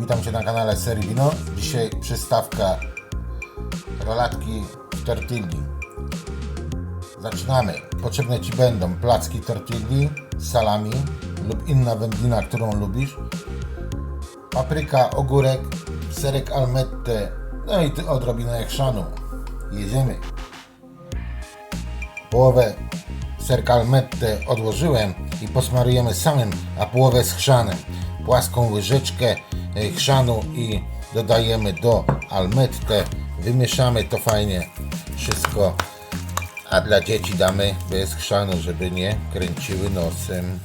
Witam Cię na kanale Serii Wino. Dzisiaj przystawka rolatki tortilli. Zaczynamy. Potrzebne Ci będą placki tortilli, salami lub inna wędlina, którą lubisz, papryka, ogórek, serek almette, no i odrobinę chrzanu. Jedziemy. Połowę serka almette odłożyłem i posmarujemy samym, a połowę z chrzanem. Płaską łyżeczkę e, chrzanu i dodajemy do almette. Wymieszamy to fajnie wszystko. A dla dzieci damy bez chrzanu, żeby nie kręciły nosem.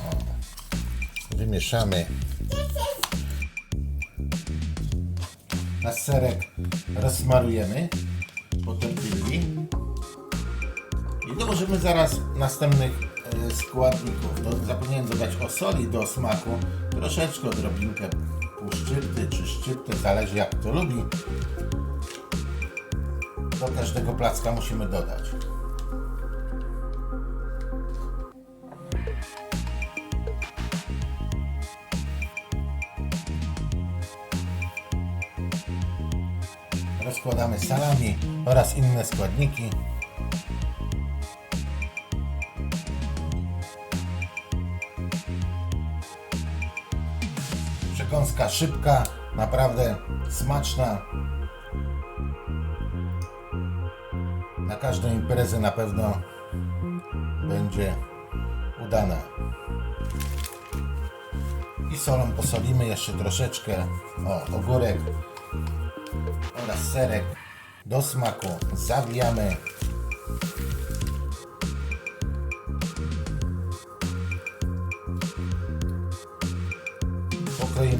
O. Wymieszamy. Na serek rozsmarujemy po tortilli. I dołożymy zaraz następnych składników. Do, zapomniałem dodać o soli do smaku. Troszeczkę odrobinkę pół szczypty czy szczypty, zależy jak kto lubi. Do każdego placka musimy dodać. Rozkładamy salami oraz inne składniki. Przekąska szybka, naprawdę smaczna. Na każdą imprezę na pewno będzie udana. I solą posolimy jeszcze troszeczkę. O, ogórek oraz serek do smaku. Zawijamy.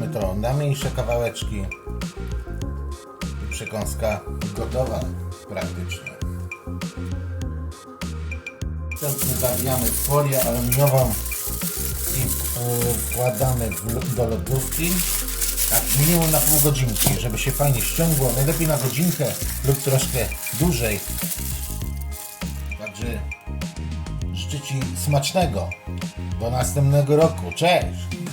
Pokroimy to na mniejsze kawałeczki. I przekąska gotowa praktycznie. Następnie zawijamy folię aluminiową i wkładamy do lodówki. Tak minimum na pół godzinki, żeby się fajnie ściągło. Najlepiej na godzinkę lub troszkę dłużej. Także życzę Ci smacznego. Do następnego roku. Cześć!